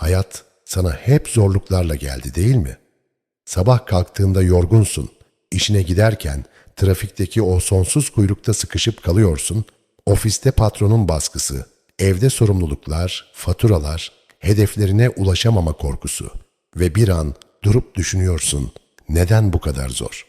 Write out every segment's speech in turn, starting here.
Hayat sana hep zorluklarla geldi değil mi? Sabah kalktığında yorgunsun. İşine giderken trafikteki o sonsuz kuyrukta sıkışıp kalıyorsun. Ofiste patronun baskısı, evde sorumluluklar, faturalar, hedeflerine ulaşamama korkusu ve bir an durup düşünüyorsun. Neden bu kadar zor?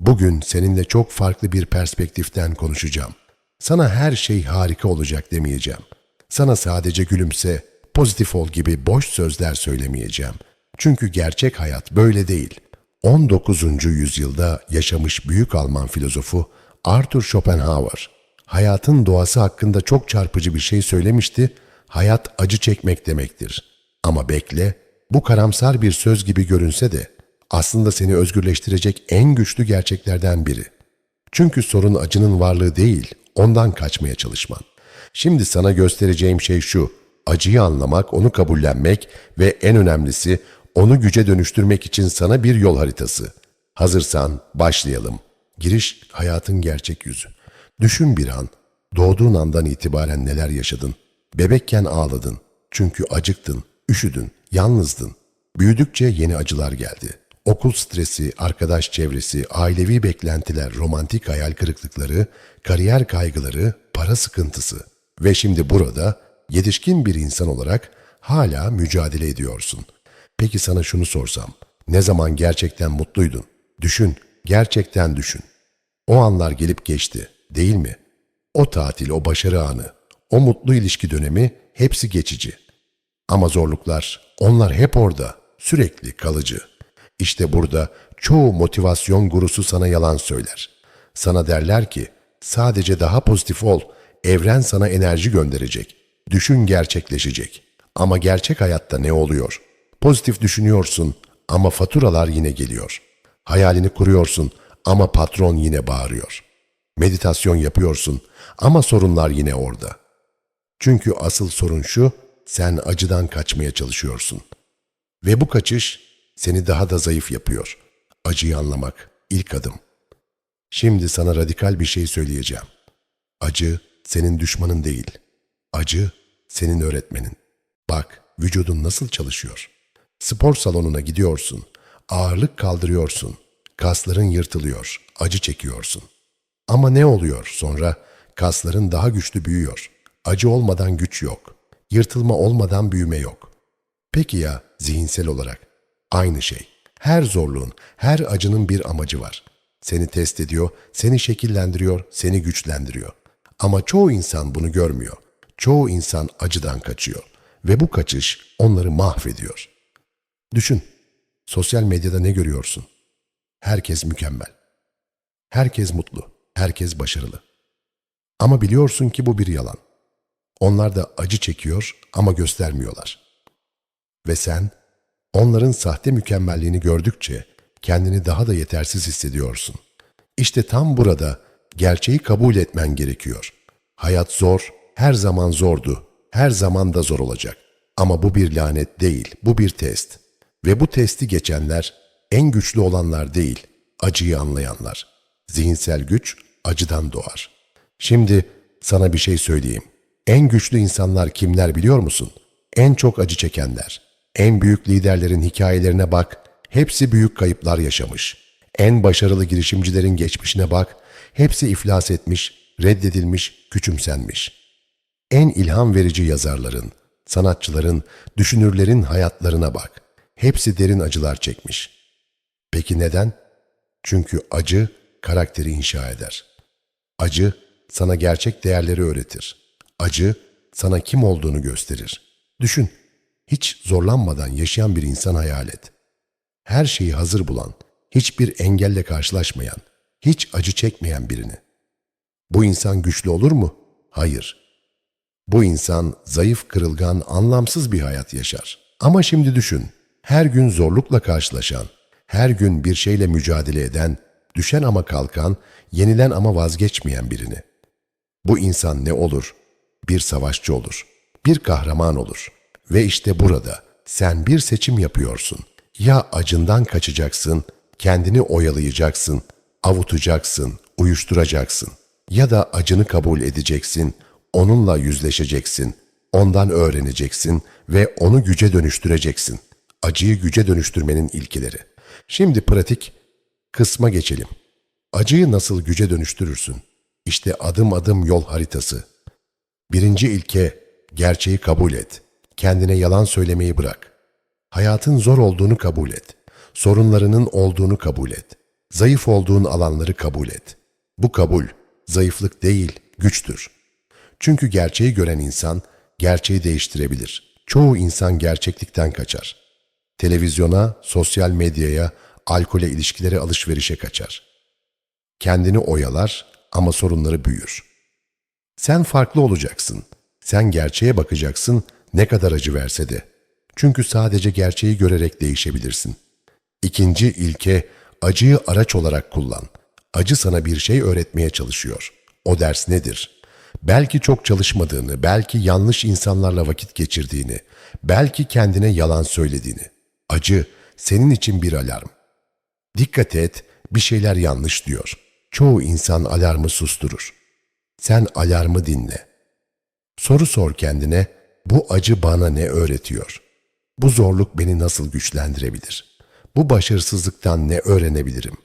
Bugün seninle çok farklı bir perspektiften konuşacağım. Sana her şey harika olacak demeyeceğim. Sana sadece gülümse, pozitif ol gibi boş sözler söylemeyeceğim. Çünkü gerçek hayat böyle değil. 19. yüzyılda yaşamış büyük Alman filozofu Arthur Schopenhauer, hayatın doğası hakkında çok çarpıcı bir şey söylemişti. Hayat acı çekmek demektir. Ama bekle, bu karamsar bir söz gibi görünse de aslında seni özgürleştirecek en güçlü gerçeklerden biri. Çünkü sorun acının varlığı değil, ondan kaçmaya çalışman. Şimdi sana göstereceğim şey şu, acıyı anlamak, onu kabullenmek ve en önemlisi onu güce dönüştürmek için sana bir yol haritası. Hazırsan başlayalım. Giriş hayatın gerçek yüzü. Düşün bir an, doğduğun andan itibaren neler yaşadın. Bebekken ağladın. Çünkü acıktın, üşüdün, yalnızdın. Büyüdükçe yeni acılar geldi. Okul stresi, arkadaş çevresi, ailevi beklentiler, romantik hayal kırıklıkları, kariyer kaygıları, para sıkıntısı. Ve şimdi burada yetişkin bir insan olarak hala mücadele ediyorsun. Peki sana şunu sorsam, ne zaman gerçekten mutluydun? Düşün, gerçekten düşün. O anlar gelip geçti, değil mi? O tatil, o başarı anı, o mutlu ilişki dönemi hepsi geçici. Ama zorluklar, onlar hep orada, sürekli kalıcı. İşte burada çoğu motivasyon gurusu sana yalan söyler. Sana derler ki, sadece daha pozitif ol, evren sana enerji gönderecek. Düşün gerçekleşecek. Ama gerçek hayatta ne oluyor? Pozitif düşünüyorsun ama faturalar yine geliyor. Hayalini kuruyorsun ama patron yine bağırıyor. Meditasyon yapıyorsun ama sorunlar yine orada. Çünkü asıl sorun şu, sen acıdan kaçmaya çalışıyorsun. Ve bu kaçış seni daha da zayıf yapıyor. Acıyı anlamak ilk adım. Şimdi sana radikal bir şey söyleyeceğim. Acı senin düşmanın değil. Acı senin öğretmenin. Bak vücudun nasıl çalışıyor. Spor salonuna gidiyorsun. Ağırlık kaldırıyorsun. Kasların yırtılıyor. Acı çekiyorsun. Ama ne oluyor sonra? Kasların daha güçlü büyüyor. Acı olmadan güç yok. Yırtılma olmadan büyüme yok. Peki ya zihinsel olarak? Aynı şey. Her zorluğun, her acının bir amacı var. Seni test ediyor, seni şekillendiriyor, seni güçlendiriyor. Ama çoğu insan bunu görmüyor. Çoğu insan acıdan kaçıyor ve bu kaçış onları mahvediyor. Düşün, sosyal medyada ne görüyorsun? Herkes mükemmel. Herkes mutlu, herkes başarılı. Ama biliyorsun ki bu bir yalan. Onlar da acı çekiyor ama göstermiyorlar. Ve sen onların sahte mükemmelliğini gördükçe kendini daha da yetersiz hissediyorsun. İşte tam burada gerçeği kabul etmen gerekiyor. Hayat zor, her zaman zordu, her zaman da zor olacak. Ama bu bir lanet değil, bu bir test. Ve bu testi geçenler en güçlü olanlar değil, acıyı anlayanlar. Zihinsel güç acıdan doğar. Şimdi sana bir şey söyleyeyim. En güçlü insanlar kimler biliyor musun? En çok acı çekenler. En büyük liderlerin hikayelerine bak, hepsi büyük kayıplar yaşamış. En başarılı girişimcilerin geçmişine bak, hepsi iflas etmiş, reddedilmiş, küçümsenmiş. En ilham verici yazarların, sanatçıların, düşünürlerin hayatlarına bak. Hepsi derin acılar çekmiş. Peki neden? Çünkü acı karakteri inşa eder. Acı sana gerçek değerleri öğretir. Acı sana kim olduğunu gösterir. Düşün, hiç zorlanmadan yaşayan bir insan hayal et. Her şeyi hazır bulan, hiçbir engelle karşılaşmayan, hiç acı çekmeyen birini. Bu insan güçlü olur mu? Hayır. Bu insan zayıf, kırılgan, anlamsız bir hayat yaşar. Ama şimdi düşün, her gün zorlukla karşılaşan, her gün bir şeyle mücadele eden, düşen ama kalkan, yenilen ama vazgeçmeyen birini. Bu insan ne olur? Bir savaşçı olur, bir kahraman olur. Ve işte burada sen bir seçim yapıyorsun. Ya acından kaçacaksın, kendini oyalayacaksın, avutacaksın, uyuşturacaksın. Ya da acını kabul edeceksin, onunla yüzleşeceksin ondan öğreneceksin ve onu güce dönüştüreceksin. Acıyı güce dönüştürmenin ilkeleri. Şimdi pratik kısma geçelim. Acıyı nasıl güce dönüştürürsün? İşte adım adım yol haritası. Birinci ilke, gerçeği kabul et. Kendine yalan söylemeyi bırak. Hayatın zor olduğunu kabul et. Sorunlarının olduğunu kabul et. Zayıf olduğun alanları kabul et. Bu kabul, zayıflık değil, güçtür. Çünkü gerçeği gören insan, gerçeği değiştirebilir. Çoğu insan gerçeklikten kaçar. Televizyona, sosyal medyaya, alkole ilişkilere alışverişe kaçar. Kendini oyalar ama sorunları büyür. Sen farklı olacaksın. Sen gerçeğe bakacaksın ne kadar acı verse de. Çünkü sadece gerçeği görerek değişebilirsin. İkinci ilke acıyı araç olarak kullan. Acı sana bir şey öğretmeye çalışıyor. O ders nedir? Belki çok çalışmadığını, belki yanlış insanlarla vakit geçirdiğini, belki kendine yalan söylediğini. Acı senin için bir alarm. Dikkat et, bir şeyler yanlış diyor. Çoğu insan alarmı susturur. Sen alarmı dinle. Soru sor kendine, bu acı bana ne öğretiyor? Bu zorluk beni nasıl güçlendirebilir? Bu başarısızlıktan ne öğrenebilirim?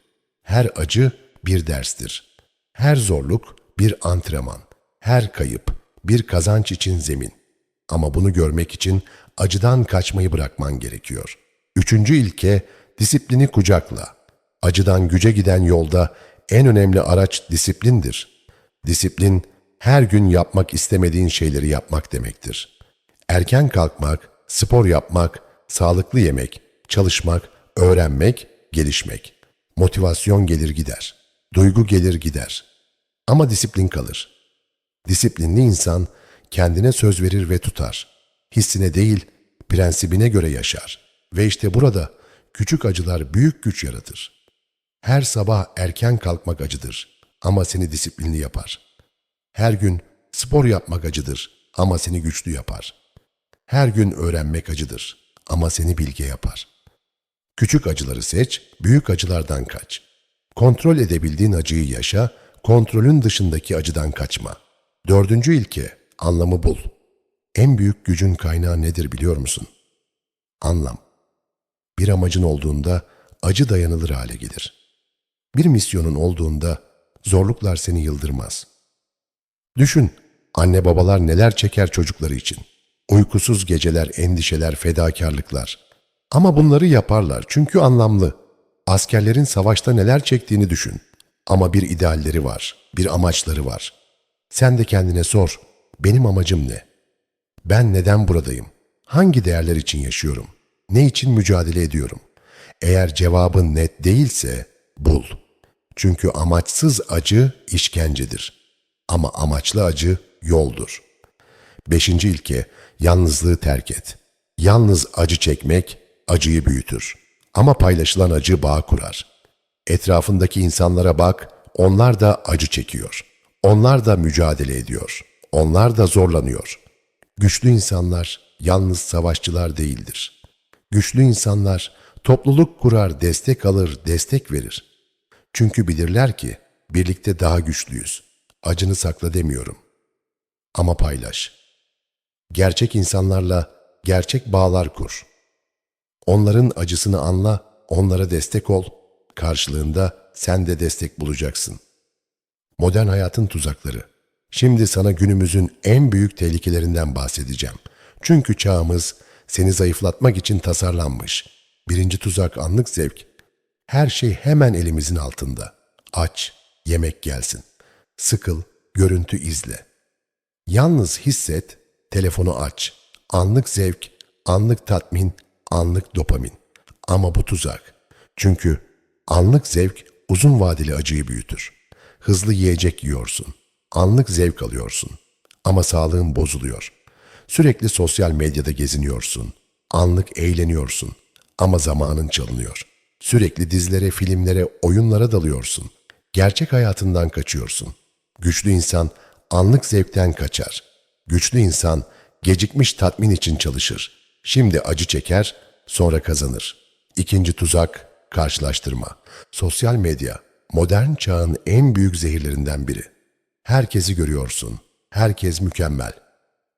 Her acı bir derstir. Her zorluk bir antrenman. Her kayıp bir kazanç için zemin. Ama bunu görmek için acıdan kaçmayı bırakman gerekiyor. Üçüncü ilke, disiplini kucakla. Acıdan güce giden yolda en önemli araç disiplindir. Disiplin, her gün yapmak istemediğin şeyleri yapmak demektir. Erken kalkmak, spor yapmak, sağlıklı yemek, çalışmak, öğrenmek, gelişmek. Motivasyon gelir gider. Duygu gelir gider. Ama disiplin kalır. Disiplinli insan kendine söz verir ve tutar. Hissine değil, prensibine göre yaşar. Ve işte burada küçük acılar büyük güç yaratır. Her sabah erken kalkmak acıdır ama seni disiplinli yapar. Her gün spor yapmak acıdır ama seni güçlü yapar. Her gün öğrenmek acıdır ama seni bilge yapar. Küçük acıları seç, büyük acılardan kaç. Kontrol edebildiğin acıyı yaşa, kontrolün dışındaki acıdan kaçma. Dördüncü ilke, anlamı bul. En büyük gücün kaynağı nedir biliyor musun? Anlam. Bir amacın olduğunda acı dayanılır hale gelir. Bir misyonun olduğunda zorluklar seni yıldırmaz. Düşün, anne babalar neler çeker çocukları için. Uykusuz geceler, endişeler, fedakarlıklar. Ama bunları yaparlar çünkü anlamlı. Askerlerin savaşta neler çektiğini düşün. Ama bir idealleri var, bir amaçları var. Sen de kendine sor, benim amacım ne? Ben neden buradayım? Hangi değerler için yaşıyorum? Ne için mücadele ediyorum? Eğer cevabın net değilse bul. Çünkü amaçsız acı işkencedir. Ama amaçlı acı yoldur. Beşinci ilke, yalnızlığı terk et. Yalnız acı çekmek acıyı büyütür. Ama paylaşılan acı bağ kurar. Etrafındaki insanlara bak, onlar da acı çekiyor. Onlar da mücadele ediyor. Onlar da zorlanıyor. Güçlü insanlar yalnız savaşçılar değildir. Güçlü insanlar topluluk kurar, destek alır, destek verir. Çünkü bilirler ki birlikte daha güçlüyüz. Acını sakla demiyorum. Ama paylaş. Gerçek insanlarla gerçek bağlar kur. Onların acısını anla, onlara destek ol. Karşılığında sen de destek bulacaksın. Modern hayatın tuzakları. Şimdi sana günümüzün en büyük tehlikelerinden bahsedeceğim. Çünkü çağımız seni zayıflatmak için tasarlanmış. Birinci tuzak anlık zevk. Her şey hemen elimizin altında. Aç, yemek gelsin. Sıkıl, görüntü izle. Yalnız hisset, telefonu aç. Anlık zevk, anlık tatmin, anlık dopamin. Ama bu tuzak. Çünkü anlık zevk uzun vadeli acıyı büyütür. Hızlı yiyecek yiyorsun. Anlık zevk alıyorsun. Ama sağlığın bozuluyor. Sürekli sosyal medyada geziniyorsun. Anlık eğleniyorsun. Ama zamanın çalınıyor. Sürekli dizilere, filmlere, oyunlara dalıyorsun. Gerçek hayatından kaçıyorsun. Güçlü insan anlık zevkten kaçar. Güçlü insan gecikmiş tatmin için çalışır. Şimdi acı çeker, sonra kazanır. İkinci tuzak, karşılaştırma. Sosyal medya, modern çağın en büyük zehirlerinden biri. Herkesi görüyorsun. Herkes mükemmel.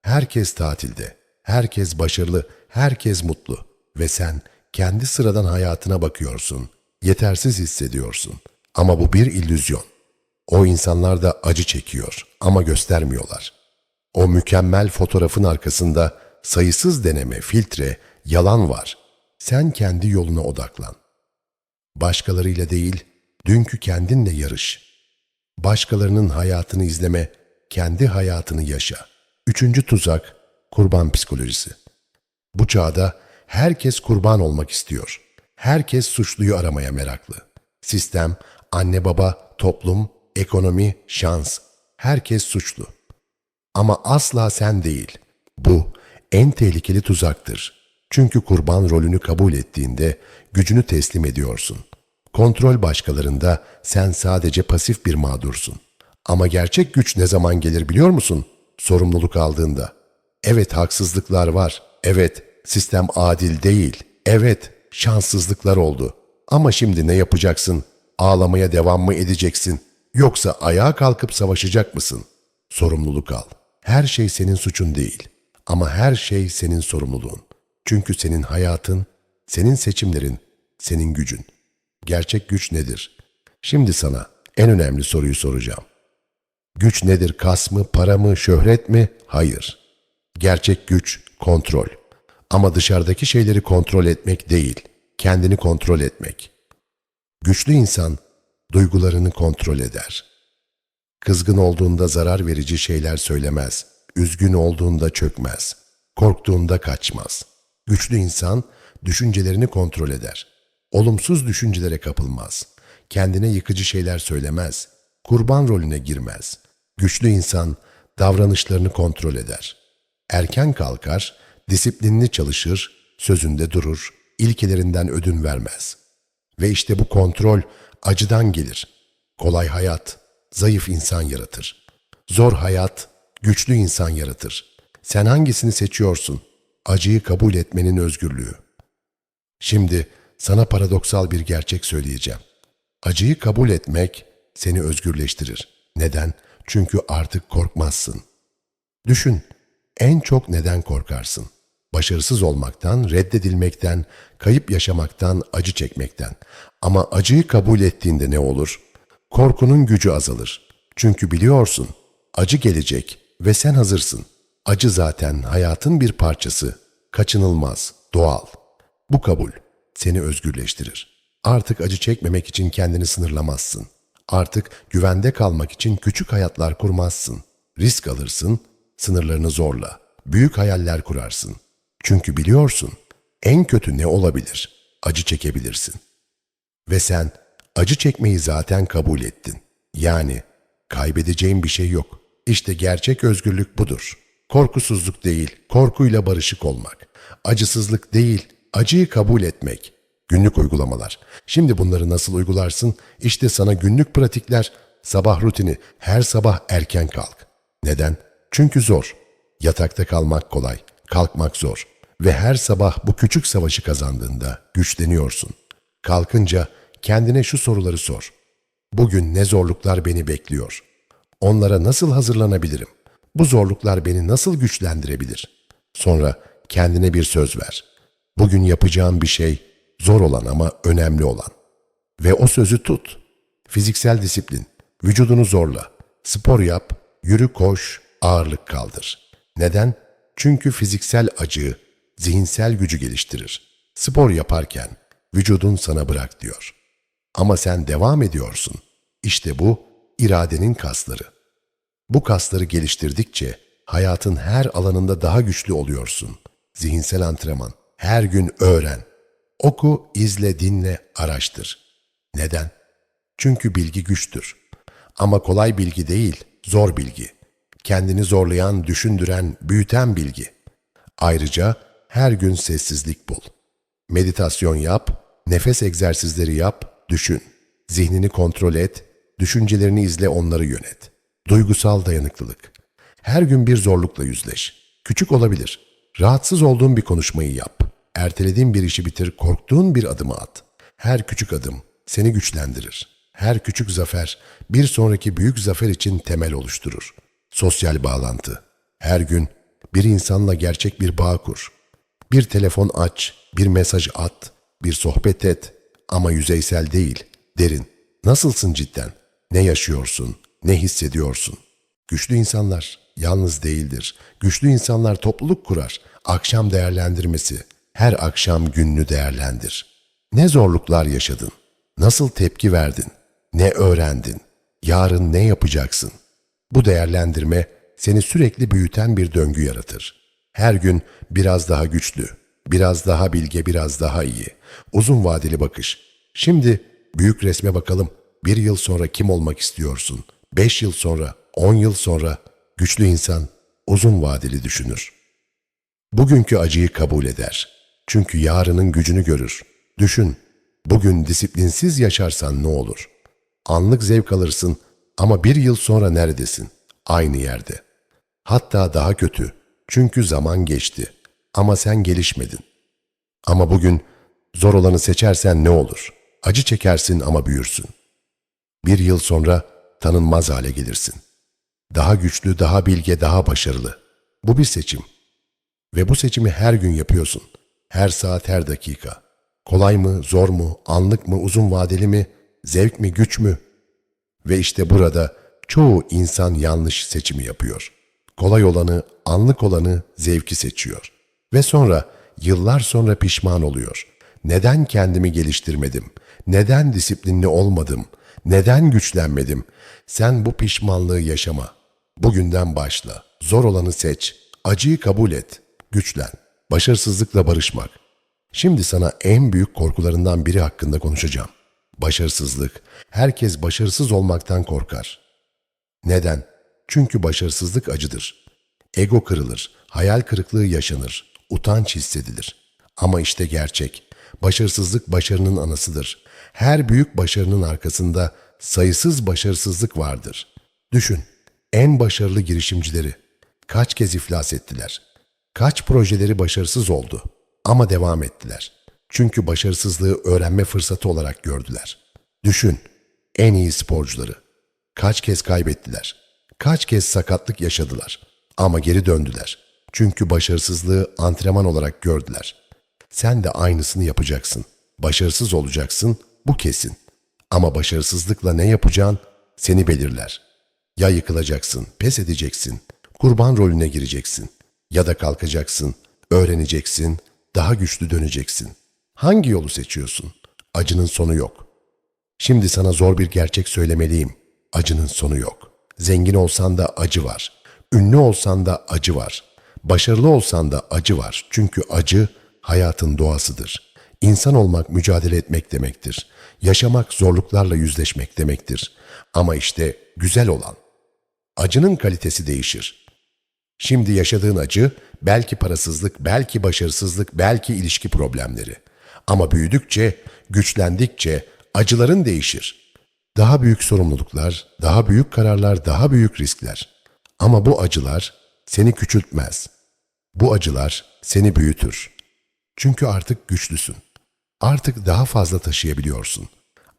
Herkes tatilde, herkes başarılı, herkes mutlu ve sen kendi sıradan hayatına bakıyorsun, yetersiz hissediyorsun. Ama bu bir illüzyon. O insanlar da acı çekiyor ama göstermiyorlar. O mükemmel fotoğrafın arkasında sayısız deneme, filtre, yalan var. Sen kendi yoluna odaklan. Başkalarıyla değil, dünkü kendinle yarış. Başkalarının hayatını izleme, kendi hayatını yaşa. Üçüncü tuzak, kurban psikolojisi. Bu çağda herkes kurban olmak istiyor. Herkes suçluyu aramaya meraklı. Sistem, anne baba, toplum, ekonomi, şans. Herkes suçlu. Ama asla sen değil. Bu en tehlikeli tuzaktır. Çünkü kurban rolünü kabul ettiğinde gücünü teslim ediyorsun. Kontrol başkalarında sen sadece pasif bir mağdursun. Ama gerçek güç ne zaman gelir biliyor musun? Sorumluluk aldığında. Evet haksızlıklar var. Evet sistem adil değil. Evet şanssızlıklar oldu. Ama şimdi ne yapacaksın? Ağlamaya devam mı edeceksin? Yoksa ayağa kalkıp savaşacak mısın? Sorumluluk al. Her şey senin suçun değil. Ama her şey senin sorumluluğun. Çünkü senin hayatın, senin seçimlerin, senin gücün. Gerçek güç nedir? Şimdi sana en önemli soruyu soracağım. Güç nedir? Kas mı, para mı, şöhret mi? Hayır. Gerçek güç kontrol. Ama dışarıdaki şeyleri kontrol etmek değil, kendini kontrol etmek. Güçlü insan duygularını kontrol eder. Kızgın olduğunda zarar verici şeyler söylemez. Üzgün olduğunda çökmez. Korktuğunda kaçmaz. Güçlü insan düşüncelerini kontrol eder. Olumsuz düşüncelere kapılmaz. Kendine yıkıcı şeyler söylemez. Kurban rolüne girmez. Güçlü insan davranışlarını kontrol eder. Erken kalkar, disiplinli çalışır, sözünde durur, ilkelerinden ödün vermez. Ve işte bu kontrol acıdan gelir. Kolay hayat, zayıf insan yaratır. Zor hayat, güçlü insan yaratır. Sen hangisini seçiyorsun? Acıyı kabul etmenin özgürlüğü. Şimdi sana paradoksal bir gerçek söyleyeceğim. Acıyı kabul etmek seni özgürleştirir. Neden? Çünkü artık korkmazsın. Düşün, en çok neden korkarsın? Başarısız olmaktan, reddedilmekten, kayıp yaşamaktan, acı çekmekten. Ama acıyı kabul ettiğinde ne olur? Korkunun gücü azalır. Çünkü biliyorsun, acı gelecek ve sen hazırsın. Acı zaten hayatın bir parçası, kaçınılmaz, doğal. Bu kabul seni özgürleştirir. Artık acı çekmemek için kendini sınırlamazsın. Artık güvende kalmak için küçük hayatlar kurmazsın. Risk alırsın, sınırlarını zorla. Büyük hayaller kurarsın. Çünkü biliyorsun, en kötü ne olabilir? Acı çekebilirsin. Ve sen acı çekmeyi zaten kabul ettin. Yani kaybedeceğin bir şey yok. İşte gerçek özgürlük budur. Korkusuzluk değil, korkuyla barışık olmak. Acısızlık değil, acıyı kabul etmek. Günlük uygulamalar. Şimdi bunları nasıl uygularsın? İşte sana günlük pratikler, sabah rutini, her sabah erken kalk. Neden? Çünkü zor. Yatakta kalmak kolay, kalkmak zor. Ve her sabah bu küçük savaşı kazandığında güçleniyorsun. Kalkınca kendine şu soruları sor. Bugün ne zorluklar beni bekliyor? Onlara nasıl hazırlanabilirim? Bu zorluklar beni nasıl güçlendirebilir? Sonra kendine bir söz ver. Bugün yapacağım bir şey zor olan ama önemli olan. Ve o sözü tut. Fiziksel disiplin, vücudunu zorla. Spor yap, yürü koş, ağırlık kaldır. Neden? Çünkü fiziksel acı, zihinsel gücü geliştirir. Spor yaparken vücudun sana bırak diyor. Ama sen devam ediyorsun. İşte bu iradenin kasları. Bu kasları geliştirdikçe hayatın her alanında daha güçlü oluyorsun. Zihinsel antrenman. Her gün öğren. Oku, izle, dinle, araştır. Neden? Çünkü bilgi güçtür. Ama kolay bilgi değil, zor bilgi. Kendini zorlayan, düşündüren, büyüten bilgi. Ayrıca her gün sessizlik bul. Meditasyon yap, nefes egzersizleri yap, düşün. Zihnini kontrol et, düşüncelerini izle, onları yönet. Duygusal dayanıklılık. Her gün bir zorlukla yüzleş. Küçük olabilir. Rahatsız olduğun bir konuşmayı yap. Ertelediğin bir işi bitir, korktuğun bir adımı at. Her küçük adım seni güçlendirir. Her küçük zafer bir sonraki büyük zafer için temel oluşturur. Sosyal bağlantı. Her gün Bir insanla gerçek bir bağ kur. Bir telefon aç, bir mesaj at, bir sohbet et ama yüzeysel değil, derin. Nasılsın cidden? Ne yaşıyorsun? Ne hissediyorsun? Güçlü insanlar yalnız değildir. Güçlü insanlar topluluk kurar. Akşam değerlendirmesi. Her akşam gününü değerlendir. Ne zorluklar yaşadın? Nasıl tepki verdin? Ne öğrendin? Yarın ne yapacaksın? Bu değerlendirme seni sürekli büyüten bir döngü yaratır. Her gün biraz daha güçlü, biraz daha bilge, biraz daha iyi. Uzun vadeli bakış. Şimdi büyük resme bakalım. Bir yıl sonra kim olmak istiyorsun? Beş yıl sonra, on yıl sonra güçlü insan uzun vadeli düşünür. Bugünkü acıyı kabul eder. Çünkü yarının gücünü görür. Düşün, bugün disiplinsiz yaşarsan ne olur? Anlık zevk alırsın ama bir yıl sonra neredesin? Aynı yerde. Hatta daha kötü. Çünkü zaman geçti. Ama sen gelişmedin. Ama bugün zor olanı seçersen ne olur? Acı çekersin ama büyürsün. Bir yıl sonra tanınmaz hale gelirsin. Daha güçlü, daha bilge, daha başarılı. Bu bir seçim. Ve bu seçimi her gün yapıyorsun. Her saat, her dakika. Kolay mı, zor mu, anlık mı, uzun vadeli mi, zevk mi, güç mü? Ve işte burada çoğu insan yanlış seçimi yapıyor. Kolay olanı, anlık olanı, zevki seçiyor. Ve sonra yıllar sonra pişman oluyor. Neden kendimi geliştirmedim? Neden disiplinli olmadım? Neden güçlenmedim? Sen bu pişmanlığı yaşama. Bugünden başla. Zor olanı seç. Acıyı kabul et. Güçlen. Başarısızlıkla barışmak. Şimdi sana en büyük korkularından biri hakkında konuşacağım. Başarısızlık. Herkes başarısız olmaktan korkar. Neden? Çünkü başarısızlık acıdır. Ego kırılır, hayal kırıklığı yaşanır, utanç hissedilir. Ama işte gerçek. Başarısızlık başarının anasıdır. Her büyük başarının arkasında sayısız başarısızlık vardır. Düşün, en başarılı girişimcileri kaç kez iflas ettiler? Kaç projeleri başarısız oldu ama devam ettiler. Çünkü başarısızlığı öğrenme fırsatı olarak gördüler. Düşün, en iyi sporcuları kaç kez kaybettiler? Kaç kez sakatlık yaşadılar ama geri döndüler. Çünkü başarısızlığı antrenman olarak gördüler. Sen de aynısını yapacaksın. Başarısız olacaksın, bu kesin. Ama başarısızlıkla ne yapacağın seni belirler. Ya yıkılacaksın, pes edeceksin, kurban rolüne gireceksin. Ya da kalkacaksın, öğreneceksin, daha güçlü döneceksin. Hangi yolu seçiyorsun? Acının sonu yok. Şimdi sana zor bir gerçek söylemeliyim. Acının sonu yok. Zengin olsan da acı var. Ünlü olsan da acı var. Başarılı olsan da acı var. Çünkü acı hayatın doğasıdır. İnsan olmak mücadele etmek demektir. Yaşamak zorluklarla yüzleşmek demektir. Ama işte güzel olan. Acının kalitesi değişir. Şimdi yaşadığın acı belki parasızlık, belki başarısızlık, belki ilişki problemleri. Ama büyüdükçe, güçlendikçe acıların değişir. Daha büyük sorumluluklar, daha büyük kararlar, daha büyük riskler. Ama bu acılar seni küçültmez. Bu acılar seni büyütür. Çünkü artık güçlüsün. Artık daha fazla taşıyabiliyorsun.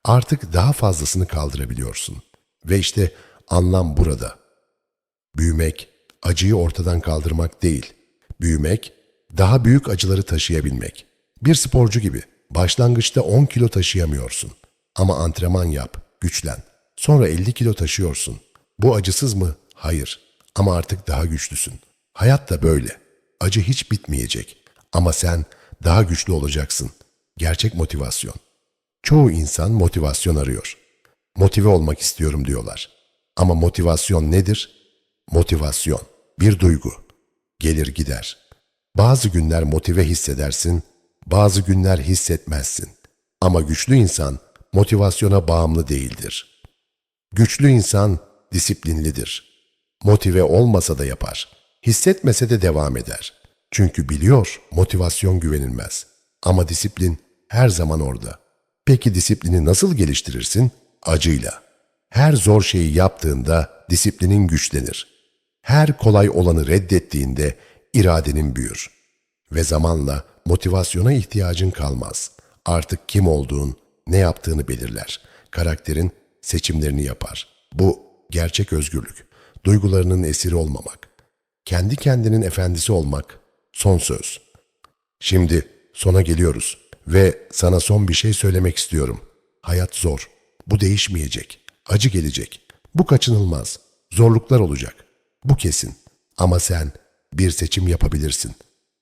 Artık daha fazlasını kaldırabiliyorsun. Ve işte anlam burada. Büyümek, acıyı ortadan kaldırmak değil. Büyümek, daha büyük acıları taşıyabilmek. Bir sporcu gibi başlangıçta 10 kilo taşıyamıyorsun. Ama antrenman yap, güçlen. Sonra 50 kilo taşıyorsun. Bu acısız mı? Hayır. Ama artık daha güçlüsün. Hayat da böyle. Acı hiç bitmeyecek. Ama sen daha güçlü olacaksın. Gerçek motivasyon. Çoğu insan motivasyon arıyor. Motive olmak istiyorum diyorlar. Ama motivasyon nedir? Motivasyon, bir duygu. Gelir gider. Bazı günler motive hissedersin, bazı günler hissetmezsin. Ama güçlü insan motivasyona bağımlı değildir. Güçlü insan disiplinlidir. Motive olmasa da yapar. Hissetmese de devam eder. Çünkü biliyor motivasyon güvenilmez. Ama disiplin her zaman orada. Peki disiplini nasıl geliştirirsin? Acıyla. Her zor şeyi yaptığında disiplinin güçlenir. Her kolay olanı reddettiğinde iradenin büyür. Ve zamanla motivasyona ihtiyacın kalmaz. Artık kim olduğun, ne yaptığını belirler. Karakterin seçimlerini yapar. Bu gerçek özgürlük. Duygularının esiri olmamak. kendi kendinin efendisi olmak son söz. Şimdi sona geliyoruz ve sana son bir şey söylemek istiyorum. Hayat zor. Bu değişmeyecek. Acı gelecek. Bu kaçınılmaz. Zorluklar olacak. Bu kesin. Ama sen bir seçim yapabilirsin.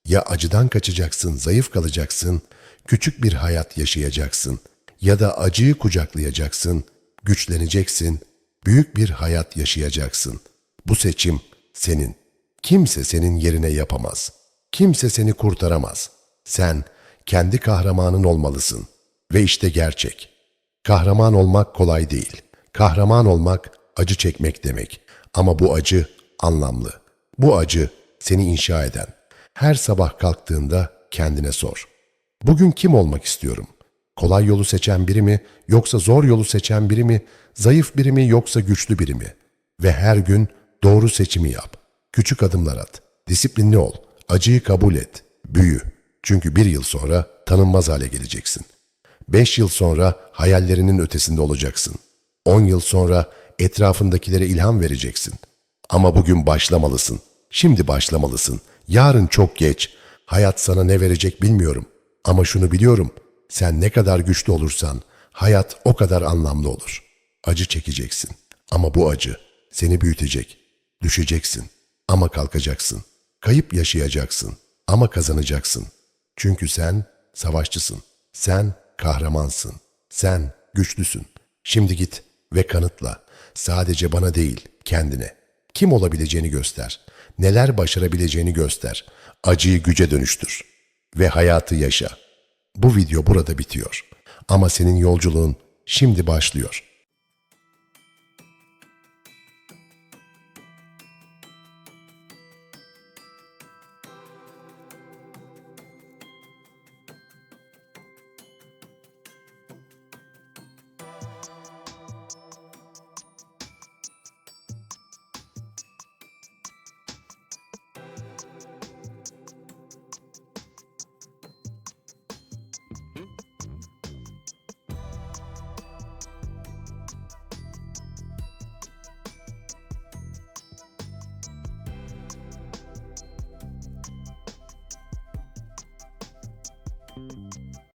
Ya acıdan kaçacaksın, zayıf kalacaksın, küçük bir hayat yaşayacaksın ya da acıyı kucaklayacaksın, güçleneceksin, büyük bir hayat yaşayacaksın. Bu seçim senin. Kimse senin yerine yapamaz. Kimse seni kurtaramaz. Sen kendi kahramanın olmalısın. Ve işte gerçek. Kahraman olmak kolay değil. Kahraman olmak acı çekmek demek. Ama bu acı anlamlı. Bu acı seni inşa eden. Her sabah kalktığında kendine sor. Bugün kim olmak istiyorum? Kolay yolu seçen biri mi yoksa zor yolu seçen biri mi? Zayıf biri mi yoksa güçlü biri mi? Ve her gün doğru seçimi yap. Küçük adımlar at. Disiplinli ol. Acıyı kabul et. Büyü. Çünkü bir yıl sonra tanınmaz hale geleceksin. Beş yıl sonra hayallerinin ötesinde olacaksın. On yıl sonra etrafındakilere ilham vereceksin. Ama bugün başlamalısın. Şimdi başlamalısın. Yarın çok geç. Hayat sana ne verecek bilmiyorum. Ama şunu biliyorum. Sen ne kadar güçlü olursan hayat o kadar anlamlı olur. Acı çekeceksin. Ama bu acı seni büyütecek. Düşeceksin ama kalkacaksın. Kayıp yaşayacaksın ama kazanacaksın. Çünkü sen savaşçısın. Sen kahramansın. Sen güçlüsün. Şimdi git ve kanıtla. Sadece bana değil, kendine. Kim olabileceğini göster. Neler başarabileceğini göster. Acıyı güce dönüştür. Ve hayatı yaşa. Bu video burada bitiyor. Ama senin yolculuğun şimdi başlıyor.